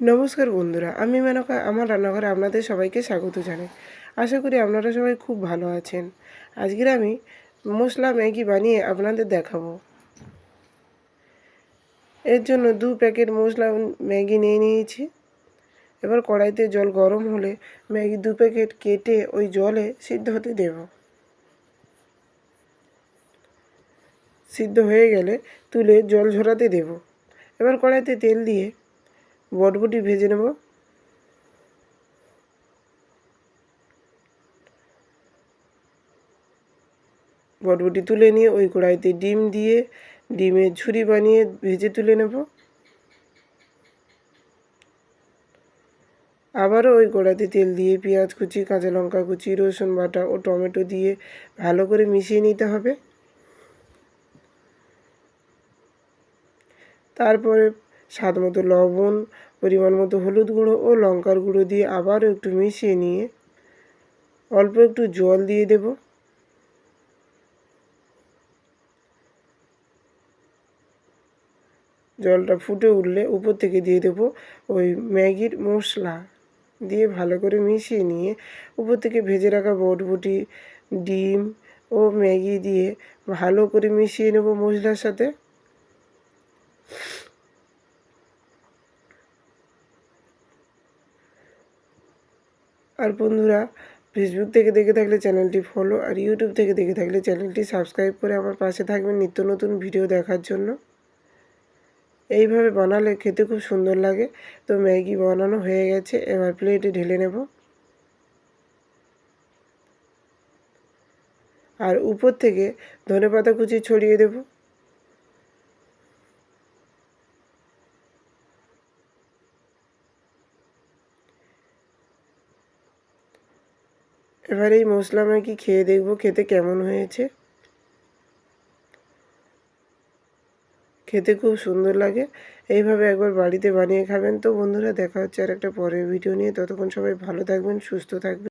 নমস্কার বন্ধুরা, আমি মেনকা, আমার রান্নাঘরে আপনাদের সবাইকে স্বাগত জানাই। আশা করি আপনারা সবাই খুব ভালো আছেন। আজকের আমি মশলা, ম্যাগি বানিয়ে আপনাদের দেখাবো। এর জন্য দু প্যাকেট মশলা, ম্যাগি নিয়ে নিয়েছি। এবার কড়াইতে জল গরম হলে ম্যাগি দু প্যাকেট কেটে ওই জলে সিদ্ধ হতে দেব। সিদ্ধ হয়ে গেলে তুলে জল ঝরাতে দেব। এবার কড়াইতে তেল দিয়ে বটবটি ভেজে নেব। বটবটি তুলে নিয়ে ওই কড়াইতে ডিম দিয়ে ডিমের ঝুরি বানিয়ে ভেজে তুলে নেব। আবারও ওই কড়াইতে তেল দিয়ে পেঁয়াজ কুচি, কাঁচা লঙ্কা কুচি, রসুন বাটা ও টমেটো দিয়ে ভালো করে মিশিয়ে নিতে হবে। তারপরে স্বাদ মতো লবণ, পরিমাণ মতো হলুদ গুঁড়ো ও লঙ্কার গুঁড়ো দিয়ে আবারও একটু মিশিয়ে নিয়ে অল্প একটু জল দিয়ে দেব। জলটা ফুটে উঠলে উপর থেকে দিয়ে দেব ওই ম্যাগির মশলা দিয়ে ভালো করে মিশিয়ে নিয়ে উপর থেকে ভেজে রাখা বটবটি, ডিম ও ম্যাগি দিয়ে ভালো করে মিশিয়ে নেব মশলার সাথে। আর বন্ধুরা ফেসবুক থেকে দেখে থাকলে চ্যানেলটি ফলো আর ইউটিউব থেকে দেখে থাকলে চ্যানেলটি সাবস্ক্রাইব করে আমার পাশে থাকবেন নিত্য নতুন ভিডিও দেখার জন্য। এইভাবে বানালে খেতে খুব সুন্দর লাগে। তো ম্যাগি বানানো হয়ে গেছে, এবার প্লেটে ঢেলে নেব। আর উপর থেকে ধনে পাতা কুচি ছড়িয়ে দেবো। এবার এই মশলা ম্যাগি খেয়ে দেখব? খেতে কেমন হয়েছে? খেতে খুব সুন্দর লাগে। এইভাবে একবার বাড়িতে বানিয়ে খাবেন। তো বন্ধুরা, দেখা হচ্ছে আর একটা পরের ভিডিও নিয়ে। ততক্ষণ সবাই ভালো থাকবেন, সুস্থ থাকবেন।